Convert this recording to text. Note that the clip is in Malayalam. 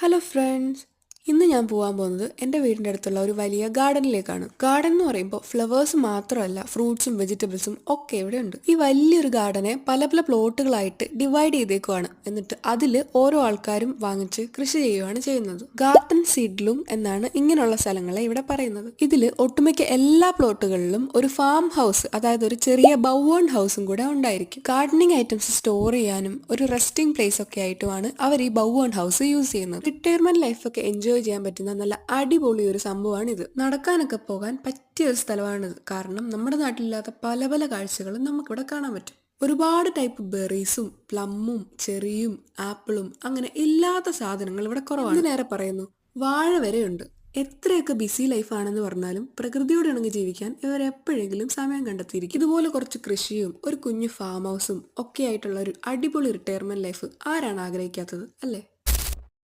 Hello friends, ഇന്ന് ഞാൻ പോകാൻ പോകുന്നത് എന്റെ വീടിന്റെ അടുത്തുള്ള ഒരു വലിയ ഗാർഡനിലേക്കാണ്. ഗാർഡൻ എന്ന് പറയുമ്പോൾ ഫ്ലവേഴ്സ് മാത്രമല്ല ഫ്രൂട്ട്സും വെജിറ്റബിൾസും ഒക്കെ ഇവിടെ ഉണ്ട്. ഈ വലിയൊരു ഗാർഡനെ പല പല പ്ലോട്ടുകളായിട്ട് ഡിവൈഡ് ചെയ്തേക്കുവാണ്. എന്നിട്ട് അതിൽ ഓരോ ആൾക്കാരും വാങ്ങിച്ച് കൃഷി ചെയ്യുകയാണ് ചെയ്യുന്നത്. ഗാർഡൻ സീഡ്ലും എന്നാണ് ഇങ്ങനെയുള്ള സ്ഥലങ്ങളെ ഇവിടെ പറയുന്നത്. ഇതിൽ ഒട്ടുമിക്ക എല്ലാ പ്ലോട്ടുകളിലും ഒരു ഫാം ഹൗസ് അതായത് ഒരു ചെറിയ ബൗവൺ ഹൗസും കൂടെ ഉണ്ടായിരിക്കും. ഗാർഡനിങ് ഐറ്റംസ് സ്റ്റോർ ചെയ്യാനും ഒരു റെസ്റ്റിംഗ് പ്ലേസ് ഒക്കെ ആയിട്ടുമാണ് അവർ ഈ ബൗവൺ ഹൗസ് യൂസ് ചെയ്യുന്നത്. റിട്ടയർമെന്റ് ഒക്കെ എൻജോയ് ചെയ്യാൻ പറ്റുന്ന നല്ല അടിപൊളി ഒരു സംഭവമാണ് ഇത് നടക്കാനൊക്കെ പോകാൻ പറ്റിയ ഒരു സ്ഥലമാണിത്. കാരണം നമ്മുടെ നാട്ടിലില്ലാത്ത പല പല കാഴ്ചകളും നമുക്കിവിടെ കാണാൻ പറ്റും. ഒരുപാട് ടൈപ്പ് ബെറീസും പ്ലമ്മും ചെറിയും ആപ്പിളും അങ്ങനെ ഇല്ലാത്ത സാധനങ്ങൾ ഇവിടെ കുറവാണ്. നേരെ പറയുന്നു വാഴ വരെയുണ്ട്. എത്രയൊക്കെ ബിസി ലൈഫാണെന്ന് പറഞ്ഞാലും പ്രകൃതിയോട് ഇണങ്ങി ജീവിക്കാൻ ഇവർ എപ്പോഴെങ്കിലും സമയം കണ്ടെത്തിയിരിക്കും. ഇതുപോലെ കുറച്ച് കൃഷിയും ഒരു കുഞ്ഞു ഫാം ഹൗസും ഒക്കെ ആയിട്ടുള്ള ഒരു അടിപൊളി റിട്ടയർമെന്റ് ലൈഫ് ആരാണ് ആഗ്രഹിക്കാത്തത് അല്ലേ?